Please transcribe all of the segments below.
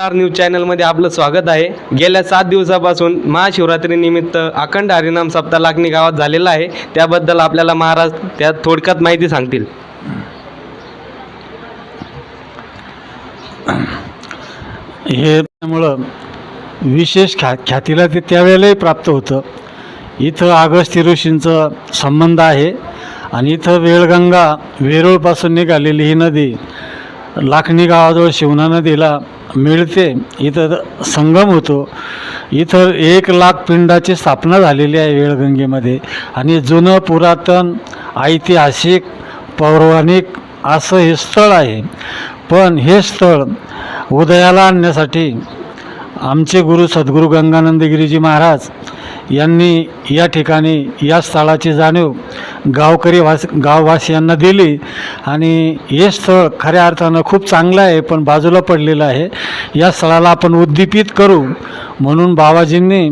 Star news चॅनलमध्ये आपलं स्वागत आहे. गेल्या सात दिवसापासून महाशिवरात्रीनिमित्त अखंड हरिनाम सप्ताह लागणी गावात झालेला आहे. त्याबद्दल आपल्याला महाराज त्यात थोडक्यात माहिती सांगतील. हे त्यामुळं विशेष ख्या ख्यातीला ते त्यावेळेलाही प्राप्त होतं. इथं अगस्ती ऋषींचं संबंध आहे आणि इथं वेळगंगा वेरूळपासून निघालेली ही नदी लाखणी गावाजवळ शिवना नदीला मिळते. इथं संगम होतो. इथं एक लाख पिंडाची स्थापना झालेली आहे वेळगंगेमध्ये. आणि जुनं पुरातन ऐतिहासिक पौराणिक असं हे स्थळ आहे. पण हे स्थळ उदयाला आणण्यासाठी आमचे गुरु सद्गुरू गंगानंदगिरीजी महाराज यांनी या ठिकाणी या स्थळाची जाणीव गावकरी वास गाववासियांना दिली. आणि हे स्थळ खऱ्या अर्थानं खूप चांगलं आहे पण बाजूला पडलेलं आहे. या स्थळाला आपण उद्दीपित करू. म्हणून बाबाजींनी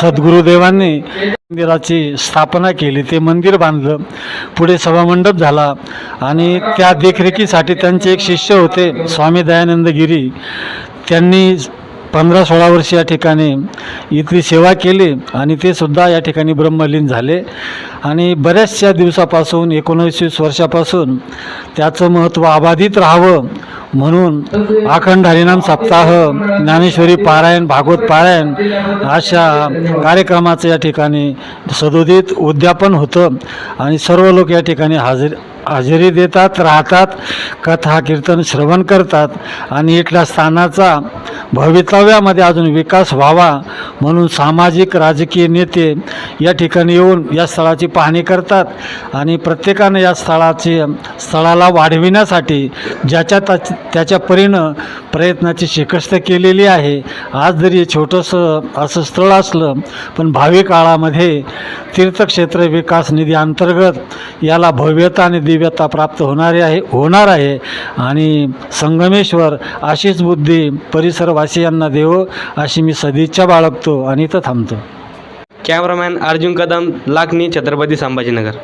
सद्गुरुदेवांनी मंदिराची स्थापना केली. ते मंदिर बांधलं. पुढे सभामंडप झाला. आणि त्या देखरेखीसाठी त्यांचे एक शिष्य होते स्वामी दयानंद गिरी. त्यांनी पंधरा सोळा वर्ष या ठिकाणी इथली सेवा केली आणि ते सुद्धा या ठिकाणी ब्रह्मलीन झाले. आणि बऱ्याचशा दिवसापासून एकोणीसवीस वर्षापासून त्याचं महत्त्व अबाधित राहावं म्हणून अखंड हरिनाम सप्ताह ज्ञानेश्वरी पारायण भागवत पारायण अशा कार्यक्रमाचं या ठिकाणी सदोदित उद्यापन होतं आणि सर्व लोक या ठिकाणी हजर हजेरी देतात राहतात कथा कीर्तन श्रवण करतात आणि इथल्या स्थानाचा भवितव्यामध्ये अजून विकास व्हावा म्हणून सामाजिक राजकीय नेते या ठिकाणी येऊन या स्थळाची पाहणी करतात आणि प्रत्येकानं या स्थळाची स्थळाला वाढविण्यासाठी ज्याच्या त्याच्या परीनं प्रयत्नाची शिकस्त केलेली आहे. आज जरी छोटंसं असं स्थळ असलं पण भावी काळामध्ये तीर्थक्षेत्र विकास निधी अंतर्गत याला भव्यता आणि दिव्यता प्राप्त होणारी आहे होणार आहे. आणि संगमेश्वर अशीच बुद्धी परिसरवासियांना देवो अशी मी सदिच्छा बाळगतो आणि इथं थांबतो. कॅमेरामॅन अर्जुन कदम लाखनी छत्रपती संभाजीनगर.